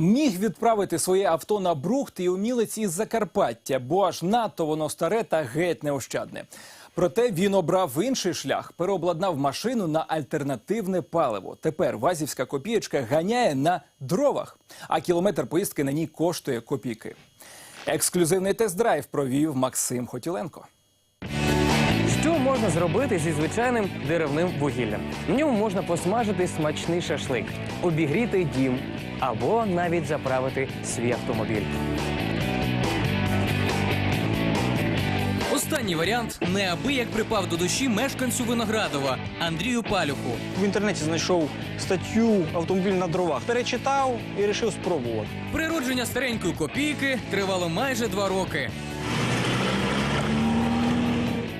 Міг відправити своє авто на брухт і умілець із Закарпаття, бо аж надто воно старе та геть неощадне. Проте він обрав інший шлях, переобладнав машину на альтернативне паливо. Тепер вазівська копієчка ганяє на дровах, а кілометр поїздки на ній коштує копійки. Ексклюзивний тест-драйв провів Максим Хотіленко. Що можна зробити зі звичайним деревним вугіллям? На ньому можна посмажити смачний шашлик, обігріти дім або навіть заправити свій автомобіль. Останній варіант неабияк припав до душі мешканцю Виноградова Андрію Палюху. В інтернеті знайшов статтю автомобіль на дровах. Перечитав і вирішив спробувати. Природження старенької копійки тривало майже два роки.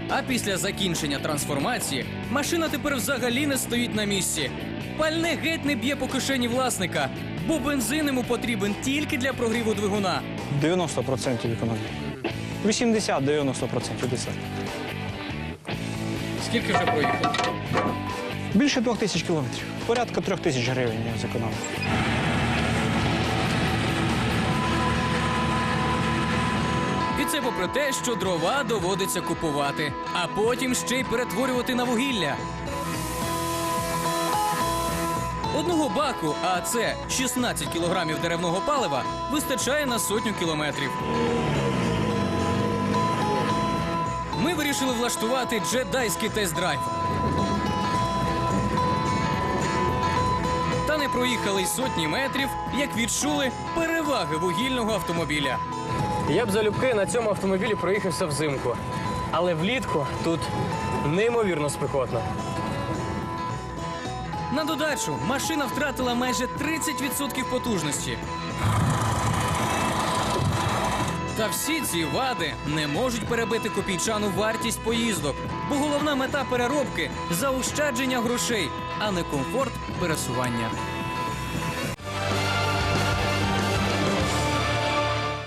А після закінчення трансформації машина тепер взагалі не стоїть на місці. Пальне геть не б'є по кишені власника, бо бензин йому потрібен тільки для прогріву двигуна. 90% економії. 80-90% десят. Скільки вже проїхав? Більше двох тисяч кілометрів. Порядка трьох тисяч гривень я зекономив. Це попри те, що дрова доводиться купувати, а потім ще й перетворювати на вугілля. Одного баку, а це 16 кілограмів деревного палива, вистачає на сотню кілометрів. Ми вирішили влаштувати джедайський тест-драйв. Та не проїхали й сотні метрів, як відчули переваги вугільного автомобіля. Я б залюбки на цьому автомобілі проїхався взимку, але влітку тут неймовірно спекотно. На додачу машина втратила майже 30% потужності. Та всі ці вади не можуть перебити копійчану вартість поїздок, бо головна мета переробки заощадження грошей, а не комфорт пересування.